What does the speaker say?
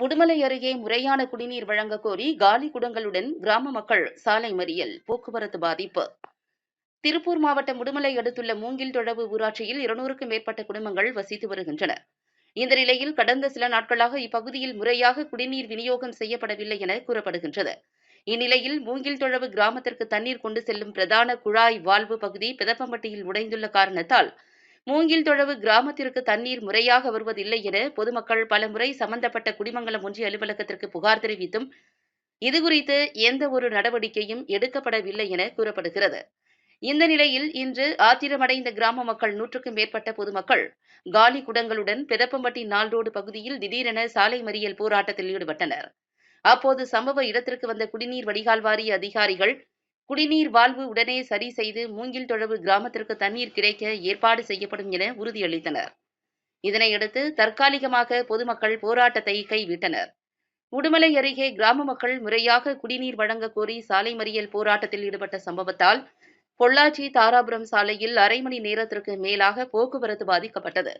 உடுமலை அருகே முறையான குடிநீர் வழங்க கோரி காலி குடங்களுடன் கிராம மக்கள் சாலை மறியல் போக்குவரத்து பாதிப்பு. திருப்பூர் மாவட்டம் உடுமலை அடுத்துள்ள மூங்கில் தொழவு ஊராட்சியில் இருநூறுக்கும் மேற்பட்ட குடும்பங்கள் வசித்து வருகின்றன. இந்த நிலையில் கடந்த சில நாட்களாக இப்பகுதியில் முறையாக குடிநீர் விநியோகம் செய்யப்படவில்லை என கூறப்படுகின்றது. இந்நிலையில் மூங்கில் தொழவு கிராமத்திற்கு தண்ணீர் கொண்டு செல்லும் பிரதான குழாய் வால்வு பகுதி பிதப்பம்பட்டியில் உடைந்துள்ள காரணத்தால் மூங்கில் தொழவு கிராமத்திற்கு தண்ணீர் முறையாக வருவதில்லை என பொதுமக்கள் பலமுறை சம்பந்தப்பட்ட குடிமங்கலம் ஒன்றிய அலுவலகத்திற்கு புகார் தெரிவித்தும் இதுகுறித்து எந்த ஒரு நடவடிக்கையும் எடுக்கப்படவில்லை என கூறப்படுகிறது. இந்த நிலையில் இன்று ஆத்திரமடைந்த கிராம மக்கள் நூற்றுக்கும் மேற்பட்ட பொதுமக்கள் காலி குடங்களுடன் பெதப்பம்பட்டி நாள்ரோடு பகுதியில் திடீரென சாலை மறியல் போராட்டத்தில் ஈடுபட்டனர். அப்போது சம்பவ இடத்திற்கு வந்த குடிநீர் வடிகால் வாரிய அதிகாரிகள் குடிநீர் வாழ்வு உடனே சரி செய்து மூங்கில் தொழவு கிராமத்திற்கு தண்ணீர் கிடைக்க ஏற்பாடு செய்யப்படும் என உறுதியளித்தனர். இதனையடுத்து தற்காலிகமாக பொதுமக்கள் போராட்டத்தை கைவிட்டனர். உடுமலை அருகே கிராம மக்கள் முறையாக குடிநீர் வழங்க கோரி சாலை மறியல் போராட்டத்தில் ஈடுபட்ட சம்பவத்தால் பொள்ளாச்சி தாராபுரம் சாலையில் அரை மணி நேரத்திற்கு மேலாக போக்குவரத்து பாதிக்கப்பட்டது.